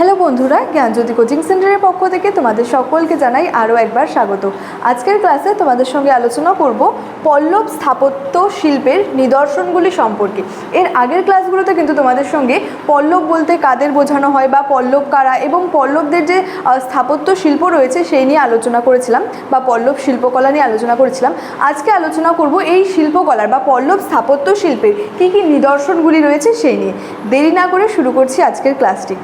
Hello বন্ধুরা, জ্ঞানজ্যোতি coaching সেন্টারের পক্ষ থেকে তোমাদের সকলকে জানাই আরও একবার স্বাগত। আজকের ক্লাসে তোমাদের সঙ্গে আলোচনা করব পল্লব স্থাপত্য শিল্পের নিদর্শনগুলি সম্পর্কে। এর আগের ক্লাসগুলোতে কিন্তু তোমাদের সঙ্গে পল্লব বলতে কাদের বোঝানো হয় বা পল্লব কারা এবং পল্লবদের যে স্থাপত্য শিল্প রয়েছে সেই নিয়ে আলোচনা করেছিলাম বা পল্লব শিল্পকলা নিয়ে আলোচনা করেছিলাম। আজকে আলোচনা করব এই শিল্পকলার বা পল্লব স্থাপত্য শিল্পের কী কী নিদর্শনগুলি রয়েছে সেই নিয়ে। দেরি না করে শুরু করছি আজকের ক্লাসটি।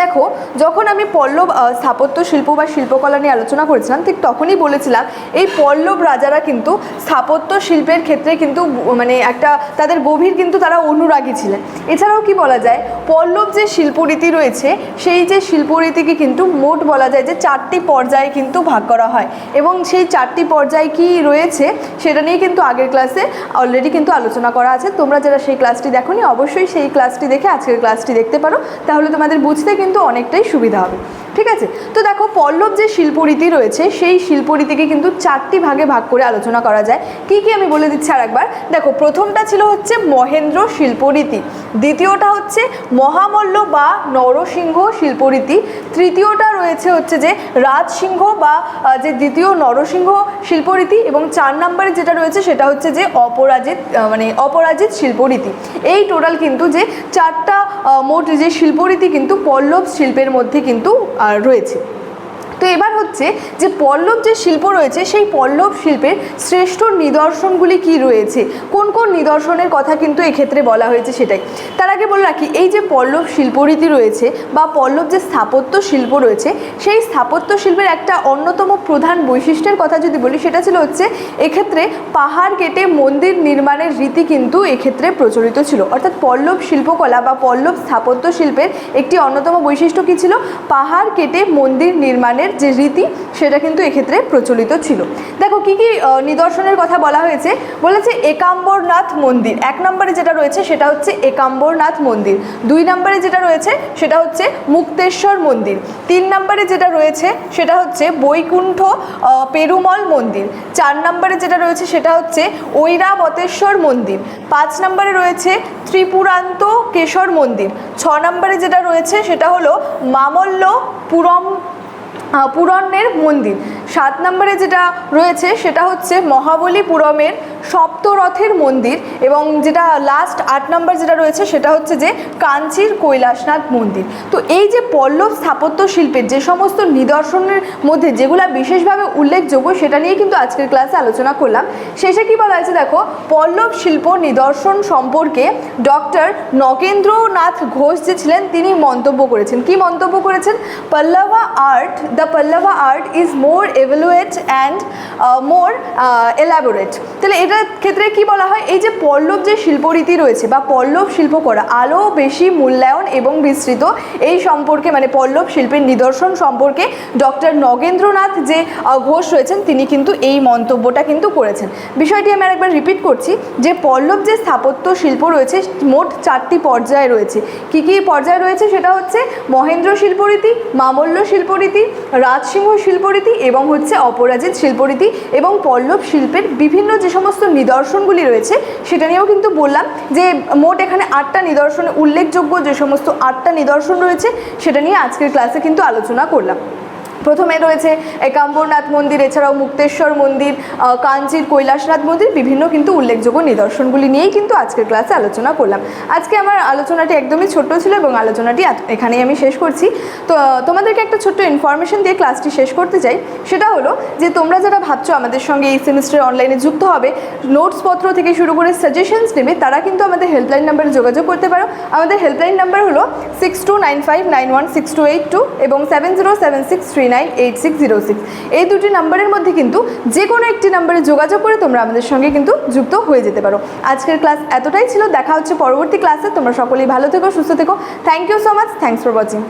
দেখো, যখন আমি পল্লব স্থাপত্য শিল্প বা শিল্পকলা নিয়ে আলোচনা করেছিলাম, ঠিক তখনই বলেছিলাম, এই পল্লব রাজারা কিন্তু স্থাপত্য শিল্পের ক্ষেত্রে কিন্তু মানে একটা, তাদের গভীর কিন্তু তারা অনুরাগী ছিলেন। এছাড়াও কি বলা যায়, পল্লব যে শিল্পরীতি রয়েছে, সেই যে শিল্পরীতিকে কিন্তু মোট বলা যায় যে চারটি পর্যায়ে কিন্তু ভাগ করা হয়। এবং সেই চারটি পর্যায়ে কি রয়েছে, সেটা নিয়ে কিন্তু আগের ক্লাসে অলরেডি কিন্তু আলোচনা করা আছে। তোমরা যারা সেই ক্লাসটি দেখোনি, অবশ্যই সেই ক্লাসটি দেখে আজকের ক্লাসটি দেখতে পারো। তাহলে তোমাদের বুঝতে কিন্তু অনেকটাই সুবিধা হবে। ঠিক আছে? তো দেখো, পল্লব যে শিল্পরীতি রয়েছে, সেই শিল্পরীতিকে কিন্তু চারটি ভাগে ভাগ করে আলোচনা করা যায়। কি কি আমি বলে দিচ্ছি আরেকবার? দেখো, প্রথমটা ছিল হচ্ছে মহেন্দ্র শিল্পরীতি, দ্বিতীয়টা হচ্ছে মহামল্ল বা নরসিংহ শিল্পরীতি, তৃতীয়টা রয়েছে হচ্ছে যে রাজসিংহ বা যে দ্বিতীয় নরসিংহ শিল্পরীতি, এবং চার নম্বরে যেটা রয়েছে সেটা হচ্ছে যে অপরাজিত মানে অপরাজিত শিল্পরীতি। এই টোটাল কিন্তু যে চারটা মোট যে শিল্পরীতি কিন্তু পল্লব শিল্পের মধ্যে কিন্তু রয়েছে। হচ্ছে যে পল্লব যে শিল্প রয়েছে, সেই পল্লব শিল্পের শ্রেষ্ঠ নিদর্শনগুলি কি রয়েছে? কোন কোন নিদর্শনের কথা কিন্তু এক্ষেত্রে বলা হয়েছে সেটাই। তার আগে বলে রাখি, এই যে পল্লব শিল্পরীতি রয়েছে বা পল্লব যে স্থাপত্য শিল্প রয়েছে, সেই স্থাপত্য শিল্পের একটা অন্যতম প্রধান বৈশিষ্ট্যের কথা যদি বলি, সেটা ছিল হচ্ছে এক্ষেত্রে পাহাড় কেটে মন্দির নির্মাণের রীতি কিন্তু এক্ষেত্রে প্রচলিত ছিল। অর্থাৎ পল্লব শিল্পকলা বা পল্লব স্থাপত্য শিল্পের একটি অন্যতম বৈশিষ্ট্য কী ছিল? পাহাড় কেটে মন্দির নির্মাণের যে রীতি সেটা কিন্তু এক্ষেত্রে প্রচলিত ছিল। দেখো কি কি নিদর্শনের কথা বলা হয়েছে? বলেছে একাম্বরনাথ মন্দির। এক নম্বরে যেটা রয়েছে সেটা হচ্ছে একাম্বরনাথ মন্দির। দুই নম্বরে যেটা রয়েছে সেটা হচ্ছে মুক্তেশ্বর মন্দির। তিন নম্বরে যেটা রয়েছে সেটা হচ্ছে বৈকুণ্ঠ পেরুমল মন্দির। চার নম্বরে যেটা রয়েছে সেটা হচ্ছে ঐরাবতেশ্বর মন্দির। পাঁচ নম্বরে রয়েছে ত্রিপুরান্ত কেশর মন্দির। ছ নম্বরে যেটা রয়েছে সেটা হলো মামল্লপুরম আহ, পুরনের মন্দির। সাত নম্বরে যেটা রয়েছে, সেটা হচ্ছে মহাবলীপুরমের সপ্তরথের মন্দির এবং যেটা লাস্ট আট নম্বর যেটা রয়েছে, সেটা হচ্ছে যে কাঞ্চির কৈলাসনাথ মন্দির। তো এই যে পল্লব স্থাপত্য শিল্পের যে সমস্ত নিদর্শনের মধ্যে যেগুলো বিশেষভাবে উল্লেখযোগ্য, সেটা নিয়ে কিন্তু আজকের ক্লাসে আলোচনা করলাম। শেষে কি বলা হয়েছে দেখো, পল্লব শিল্প নিদর্শন সম্পর্কে ডক্টর নগেন্দ্রনাথ ঘোষ যে ছিলেন, তিনি মন্তব্য করেছেন। কি মন্তব্য করেছেন? Pallaba art the Pallaba art is more evaluate and more elaborate তাহলে এটার ক্ষেত্রে কি বলা হয়? এই যে পল্লব যে শিল্পরীতি রয়েছে বা পল্লব শিল্প করা, আলো বেশি মূল্যায়ন এবং বিস্তৃত, এই সম্পর্কে মানে পল্লব শিল্পের নিদর্শন সম্পর্কে ডক্টর নগেন্দ্রনাথ যে ঘোষ রয়েছেন, তিনি কিন্তু এই মন্তব্যটা কিন্তু করেছেন। বিষয়টি আমি আরেকবার রিপিট করছি, যে পল্লব যে স্থাপত্য শিল্প রয়েছে, মোট চারটি পর্যায়ে রয়েছে। কি কি পর্যায়ে রয়েছে? সেটা হচ্ছে মহেন্দ্র শিল্পরীতি, মামল্য শিল্পরীতি, রাজসিংহ শিল্পরীতি এবং হচ্ছে অপরাজিত শিল্পরীতি এবং পল্লব শিল্পের বিভিন্ন যে সমস্ত নিদর্শনগুলি রয়েছে, সেটা নিয়েও কিন্তু বললাম যে মোট এখানে আটটা নিদর্শনে উল্লেখযোগ্য যে সমস্ত আটটা নিদর্শন রয়েছে, সেটা নিয়ে আজকের ক্লাসে কিন্তু আলোচনা করলাম। প্রথমে রয়েছে একাম্বরনাথ মন্দির, এছাড়াও মুক্তেশ্বর মন্দির কাঞ্চির কৈলাসনাথ মন্দির, বিভিন্ন কিন্তু উল্লেখযোগ্য নিদর্শনগুলি নিয়েই কিন্তু আজকের ক্লাসে আলোচনা করলাম। আজকে আমার আলোচনাটি একদমই ছোট্ট ছিল এবং আলোচনাটি এখানেই আমি শেষ করছি। তো, তোমাদেরকে একটা ছোট্ট ইনফরমেশন দিয়ে ক্লাসটি শেষ করতে চাই। সেটা হলো যে, তোমরা যারা ভাবছ আমাদের সঙ্গে এই সেমিস্টারে অনলাইনে যুক্ত হবে নোটসপত্র থেকে শুরু করে সাজেশনস নেবে, তারা কিন্তু আমাদের হেল্পলাইন নাম্বারে যোগাযোগ করতে পারো। আমাদের হেল্পলাইন নাম্বার হলো six two nine five nine one six two eight two এবং seven zero seven six three nine eight six zero six এই দুটি নাম্বারের মধ্যে কিন্তু যে কোনো একটি নাম্বারে যোগাযোগ করে তোমরা আমাদের সঙ্গে কিন্তু যুক্ত হয়ে যেতে পারো। আজকের ক্লাস এতটাই ছিল। দেখা হচ্ছে পরবর্তী ক্লাসে। তোমরা সকলেই ভালো থেকো, সুস্থ থেকো। Thank you so much thanks for watching